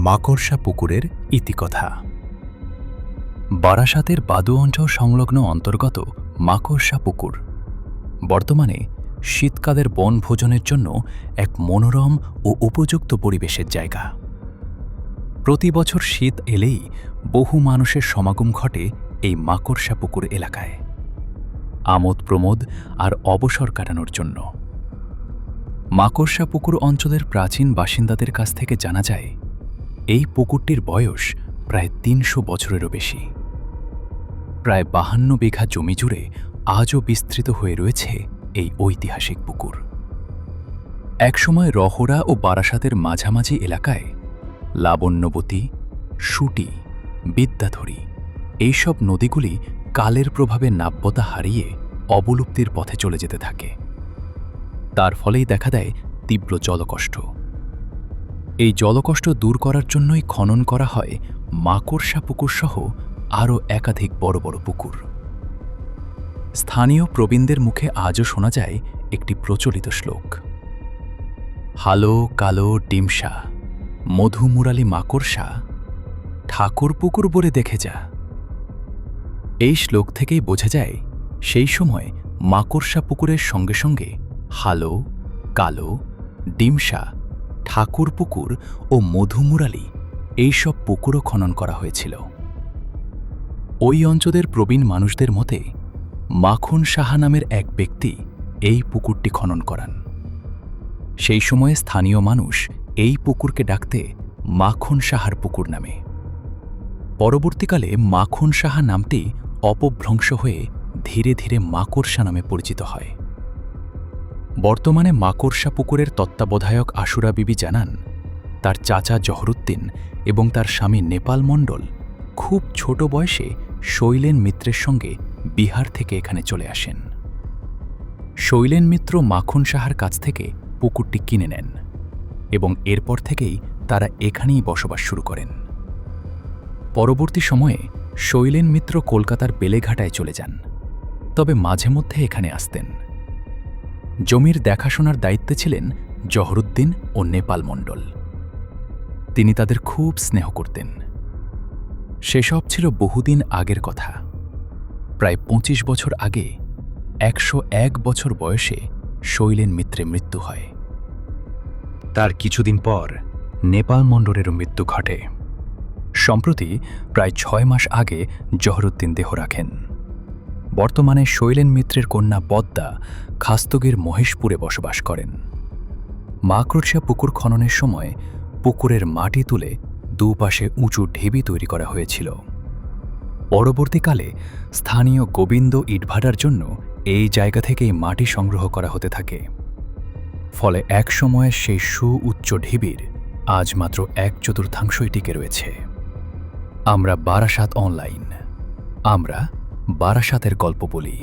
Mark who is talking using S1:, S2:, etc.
S1: মাকড়সা পুকুরের ইতিকথা। বারাসাতের বাদু অঞ্চল সংলগ্ন অন্তর্গত মাকড়সা পুকুর। বর্তমানে শীতকালের বনভোজনের জন্য এক মনোরম ও উপযুক্ত পরিবেশের জায়গা। প্রতি বছর শীত এলেই বহু মানুষের সমাগম ঘটে এই মাকড়সা পুকুর এলাকায়। আমোদ প্রমোদ আর অবসর কাটানোর জন্য। মাকড়সা পুকুর অঞ্চলের প্রাচীন বাসিন্দাদের কাছ থেকে জানা যায় এই পুকুরটির বয়স প্রায় তিনশো বছরেরও বেশি। প্রায় বাহান্ন বিঘা জমি জুড়ে আজও বিস্তৃত হয়ে রয়েছে এই ঐতিহাসিক পুকুর। একসময় রহরা ও বারাসাতের মাঝামাঝি এলাকায় লাবণ্যবতী, সুটি, বিদ্যাধরী এইসব নদীগুলি কালের প্রভাবে নাব্যতা হারিয়ে অবলুপ্তির পথে চলে যেতে থাকে। তার ফলেই দেখা দেয় তীব্র জলকষ্ট। এই জলকষ্ট দূর করার জন্যই খনন করা হয় মাকড়সা পুকুর সহ আরও একাধিক বড় বড় পুকুর। স্থানীয় প্রবীণদের মুখে আজও শোনা যায় একটি প্রচলিত শ্লোক। হালো কালো ডিমসা মধুমুরালি মাকড়সা, ঠাকুর পুকুর বলে দেখে যা। এই শ্লোক থেকেই বোঝা যায় সেই সময় মাকড়সা পুকুরের সঙ্গে সঙ্গে হালো, কালো ডিমসা ঠাকুর পুকুর ও মধুমুরালি এইসব পুকুরও খনন করা হয়েছিল। ওই অঞ্চলের প্রবীণ মানুষদের মতে, মাখন সাহা নামের এক ব্যক্তি এই পুকুরটি খনন করান। সেই সময়ে স্থানীয় মানুষ এই পুকুরকে ডাকতে মাখন সাহার পুকুর নামে। পরবর্তীকালে মাখন সাহা নামটি অপভ্রংশ হয়ে ধীরে ধীরে মাকড়সা নামে পরিচিত হয়। বর্তমানে মাকড়সা পুকুরের তত্ত্বাবধায়ক আশুরা বিবি জানান, তার চাচা জহরুদ্দিন এবং তার স্বামী নেপাল মণ্ডল খুব ছোট বয়সে শৈলেন মিত্রের সঙ্গে বিহার থেকে এখানে চলে আসেন। শৈলেন মিত্র মাখন সাহার কাছ থেকে পুকুরটি কিনে নেন এবং এরপর থেকেই তারা এখানেই বসবাস শুরু করেন। পরবর্তী সময়ে শৈলেন মিত্র কলকাতার বেলেঘাটায় চলে যান, তবে মাঝে মধ্যে এখানে আসতেন। জমির দেখাশোনার দায়িত্বে ছিলেন জহরুদ্দিন ও নেপাল মণ্ডল। তিনি তাদের খুব স্নেহ করতেন। সেসব ছিল বহুদিন আগের কথা। প্রায় পঁচিশ বছর আগে একশো এক বছর বয়সে শৈলেন মিত্রে মৃত্যু হয়। তার কিছুদিন পর নেপাল মণ্ডলেরও মৃত্যু ঘটে। সম্প্রতি প্রায় ছয় মাস আগে জহরুদ্দিন দেহ রাখেন। বর্তমানে শৈলেন মিত্রের কন্যা পদ্মা খাস্তগির মহেশপুরে বসবাস করেন। মাকড়সা পুকুর খননের সময় পুকুরের মাটি তুলে দুপাশে উঁচু ঢিবি তৈরি করা হয়েছিল। পরবর্তীকালে স্থানীয় গোবিন্দ ইটভাটার জন্য এই জায়গা থেকেই মাটি সংগ্রহ করা হতে থাকে। ফলে এক সময়ের সেই সুউচ্চ ঢিবির আজ মাত্র এক চতুর্থাংশই টিকে রয়েছে। আমরা বারাসাত অনলাইন। আমরা বারাসাতের গল্প বলি।